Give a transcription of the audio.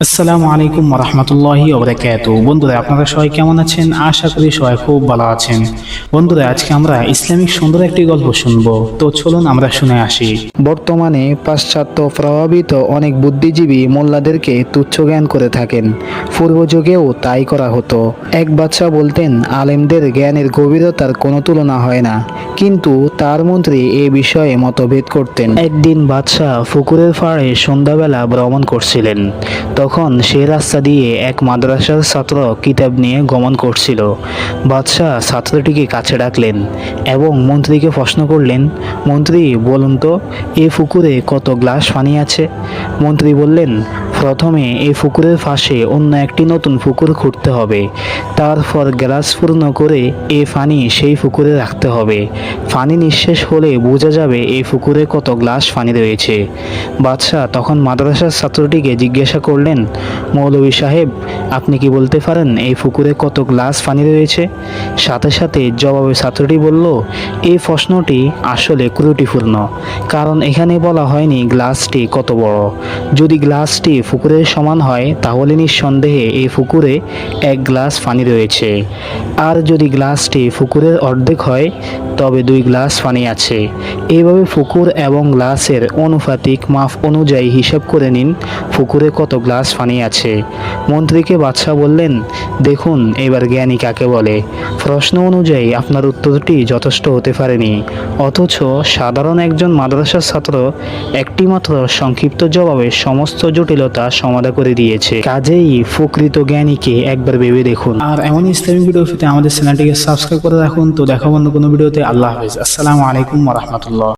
আসসালামু আলাইকুম রহমতুল্লাহি ওবরাকাতু বন্ধুরা, আপনারা সবাই কেমন আছেন? আশা করি সবাই খুব ভালো আছেন। বন্ধুরা, আজকে আমরা ইসলামিক সুন্দর একটি গল্প শুনব। তো চলুন আমরা শুনে আসি। বর্তমানে পাশ্চাত্য প্রভাবিত অনেক বুদ্ধিজীবী মোল্লাদেরকে তুচ্ছ জ্ঞান করে থাকেন। পূর্বযুগেও তাই করা হতো। এক বাচ্চা বলতেন, আলেমদের জ্ঞানের গভীরতার কোনো তুলনা হয় না। কিন্তু তার মন্ত্রী এ বিষয়ে মতভেদ করতেন। একদিন বাদশাহ ফুকুরের পাড়ে সন্ধ্যাবেলা ভ্রমণ করছিলেন। তখন সে রাস্তা দিয়ে এক মাদ্রাসার ছাত্র কিতাব নিয়ে গমন করছিল। বাদশাহ ছাত্রটিকে কাছে ডাকলেন এবং মন্ত্রীকে প্রশ্ন করলেন, মন্ত্রী, বলুন তো, এ পুকুরে কত গ্লাস পানি আছে? মন্ত্রী বললেন প্রথমে এই পুকুরের পাশে অন্য একটি নতুন পুকুর খুঁড়তে হবে। তারপর গ্লাস পূর্ণ করে এ পানি সেই পুকুরে রাখতে হবে। পানি নিঃশেষ হলে বোঝা যাবে এই পুকুরে কত গ্লাস পানি রয়েছে। বাদশাহ তখন মাদ্রাসার ছাত্রটিকে জিজ্ঞাসা করলেন মৌলভী সাহেব, আপনি কি বলতে পারেন এই পুকুরে কত গ্লাস পানি রয়েছে? সাথে সাথে জবাবে ছাত্রটি বলল, এই প্রশ্নটি আসলে ত্রুটিপূর্ণ, কারণ এখানে বলা হয়নি গ্লাসটি কত বড়। যদি গ্লাসটি পুকুরের সমান হয়, তাহলে নিঃসন্দেহে এই পুকুরে এক গ্লাস পানি রয়েছে। আর যদি গ্লাসটি পুকুরের অর্ধেক হয় তবে দুই গ্লাস পানি আছে। এইভাবে ফুকুর এবং গ্লাসের অনুপাতিক মাপ অনুযায়ী হিসাব করে নিন, ফুকুরে কত গ্লাস পানি আছে। মন্ত্রীকে বাদশাহ বললেন দেখুন, এবার জ্ঞানী কাকে বলে? প্রশ্ন অনুযায়ী আপনার উত্তরটি যথেষ্ট হতে পারেনি। অথচ সাধারণ একজন মাদ্রাসার ছাত্র একটিমাত্র সংক্ষিপ্ত জবাবে সমস্ত জটিলতা সমাধা করে দিয়েছে। কাজেই প্রকৃত জ্ঞানীকে একবার ভেবে দেখুন। আর এমনই ইসলামিক ভিডিও পেতে আমাদের চ্যানেলটিকে সাবস্ক্রাইব করে রাখুন। তো দেখা বন্ধু কোনো ভিডিওতে। আল্লাহ হাফিজ। আসসালামু আলাইকুম রহমতুল্লাহ।